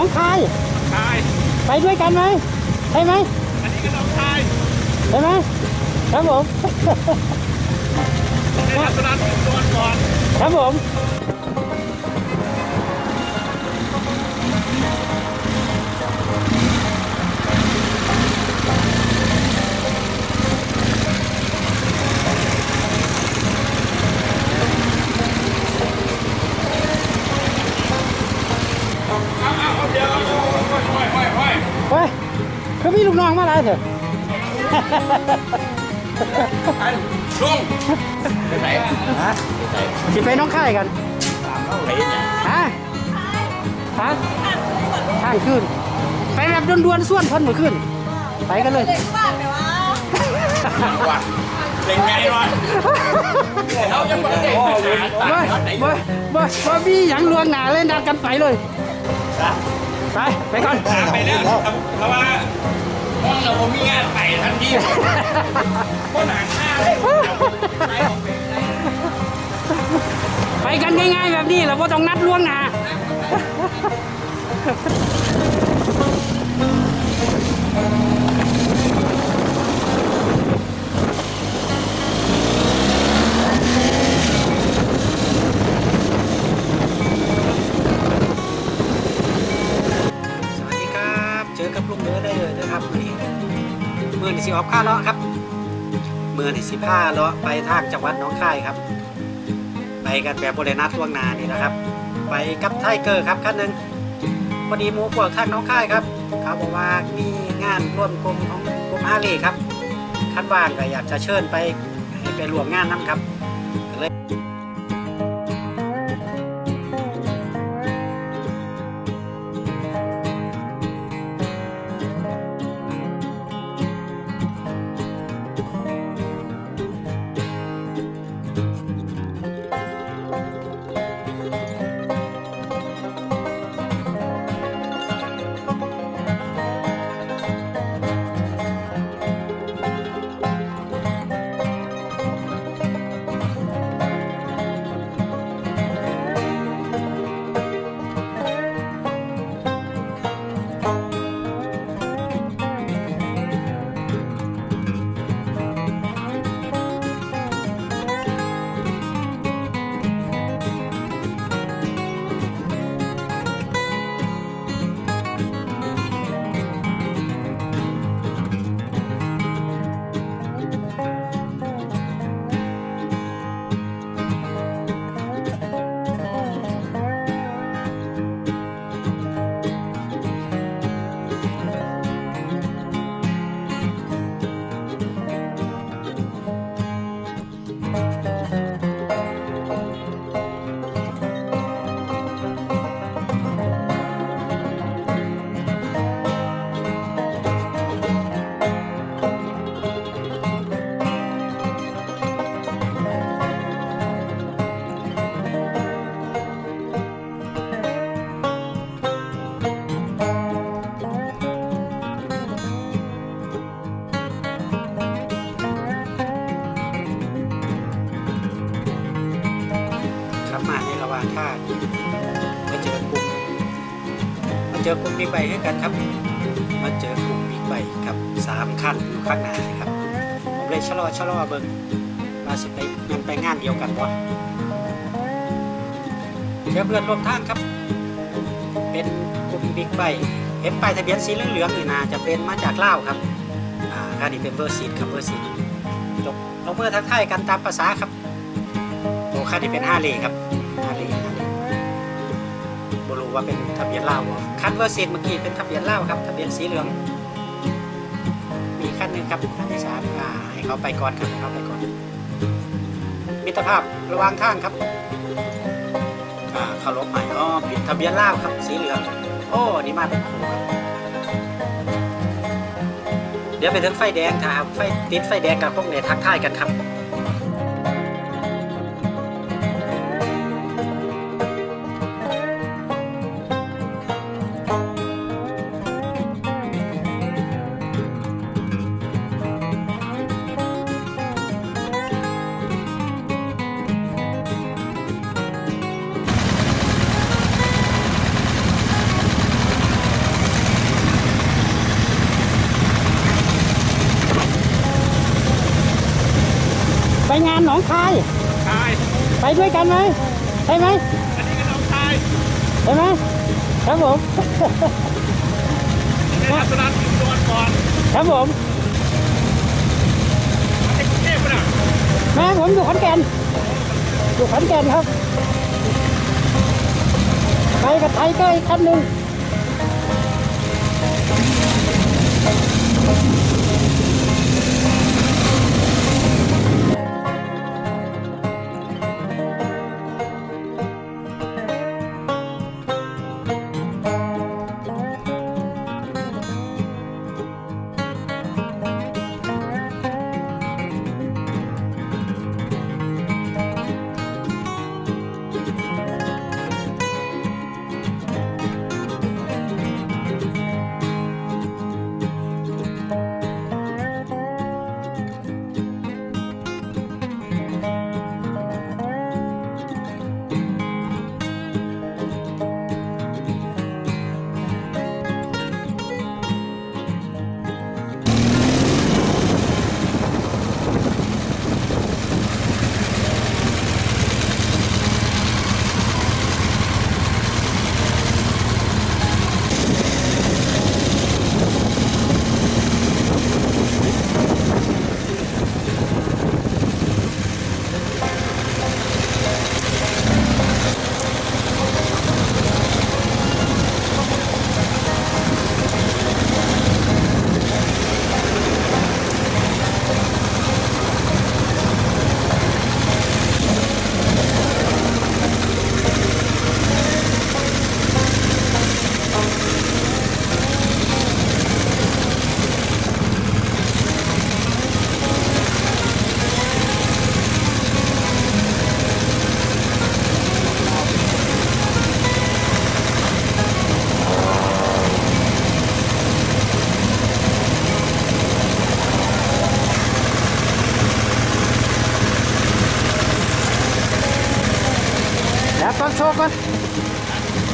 องคาย ชาย ไปด้วยกันไหมใช่ไหมอันนี้ก็น้องชายใช่ไหมครับผม ในลักษณะเป็นตัวก่อน ครับผม คือมีลูกน้องมาอะไรเถอะลุงไปไหนฮะสิไปน้องค่ายกันไปไหนฮะฮะทางขึ้น ไปแบบด่วนๆส่วนเพันมือขึ้น ไปกันเลยเด็กบ้านไหมวะวะเล่นไงวะเรายังไม่ได้หาตาบ่ไหนบ่บ่บ่มีหยังลวงหนาเลยนัดกันไปเลย ไป ไปก่อนไปแล้วเพราะว่า ห้องเราผมมีงานไปทันทีคนหนังหน้าเลยไปกันง่ายๆแบบนี้เราก็ต้องนัดล่วงหนา กับลุงเนื้อได้เลยนะครับวันนี้เมื่อนี่สิออกข้าเลาะครับเมื่อนี่สิผ้าเลาะไปทางจังหวัดน้องคายครับ ไปกันแบบโบริณัทล่วงนานี่นะครับ ไปกับไทเกอร์ครับคันหนึ่งพอดีหมูพวกทางน้องค่ายครับเขาบอกว่ามีงานร่วมกลุ่มของกลุ่มฮาเล่ครับคันว่างก็อยากจะเชิญไปให้ไปร่วมงานน้ำครับเลย อกลุ่มบิ๊กไบค์ด้วยกันครับ มาเจอกลุ่มบิ๊กไบค์ครับสามคันอยู่ข้างหน้าครับ ผมเลยชะลอชะลอเบิ่งมาสิไปงานไปงานเดียวกันวะเดี๋ยวเพื่อนร่วมทางครับ เป็นกลุ่มบิ๊กไบค์เห็นป้ายทะเบียนสีเหลืองๆนี่นาจะเป็นมาจากลาวครับอ่าคันนี้เป็นเบอร์ซีดครับเบอร์ซีดจบลงมือทักทายกันตามภาษาครับโอ้คันนี้เป็นฮาเลครับ ว่าเป็นทะเบียนลาวบ่คันเวอร์ซีดเมื่อกี้เป็นทะเบียนลาวครับ ทะเบียนสีเหลือง มีคันหนึ่งครับคันที่สามอ่าให้เขาไปก่อนครับให้เขาไปก่อน มิตรภาพระวางทางครับอ่าเคารพใหม่อ๋อผิดทะเบียนลาวครับ สีเหลือง โอ้นี่มาเป็นครูครับเดี๋ยวไปถึงไฟแดงถ้าไฟติดไฟแดงกับพวกเนี่ยทักทายกันครับ งานหนองคายชายไปด้วยกันไหมใช่ไหมอันนี้ก็น้องชายใช่ไหมครับผม ในรัศดรถึงตัวก่อนครับผม มาจากกรุงเทพป่ะน่ะแม่ผมอยู่ขอนแก่น อยู่ขอนแก่นครับ ไปกับไทเกอร์อีกคันหนึ่ง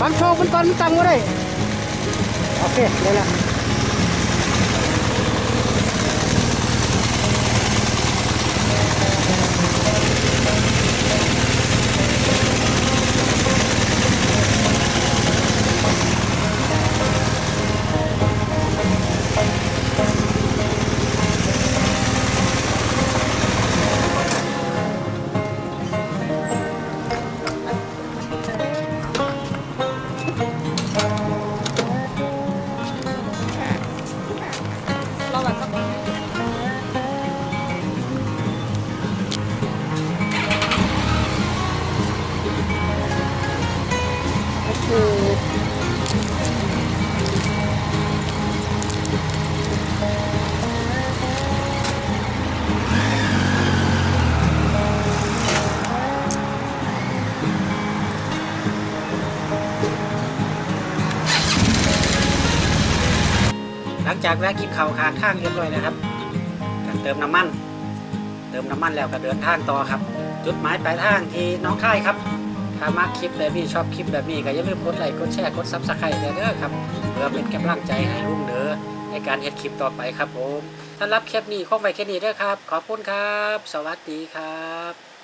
ฟันโชว์มันก่อนมันตังก็ได้ โอเคได้แล้ว เร จากแวะกินข้าวคางข้างเรียบร้อยแล้วครับก็เติมน้ำมัน เติมน้ำมันแล้วก็เดินทางต่อครับ จุดหมายปลายทางที่น้องค่ายครับถ้ามาคลิปแบบนี้ชอบคลิปแบบนี้ก็อย่าลืมกดไลค์กดแชร์กดซับสไครต์เด้อครับเพื่อเป็นกำลังใจให้ลุงเด้อในการเฮ็ดคลิปต่อไปครับผมถ้านรับคลิปนี้คงไว้แค่นี้เด้อครับ ขอบคุณครับ สวัสดีครับ